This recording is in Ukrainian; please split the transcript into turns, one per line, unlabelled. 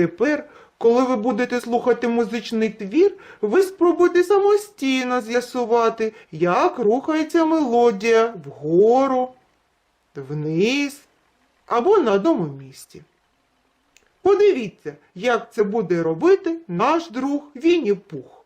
Тепер, коли ви будете слухати музичний твір, ви спробуйте самостійно з'ясувати, як рухається мелодія вгору, вниз або на одному місці. Подивіться, як це буде робити наш друг Вінні Пух.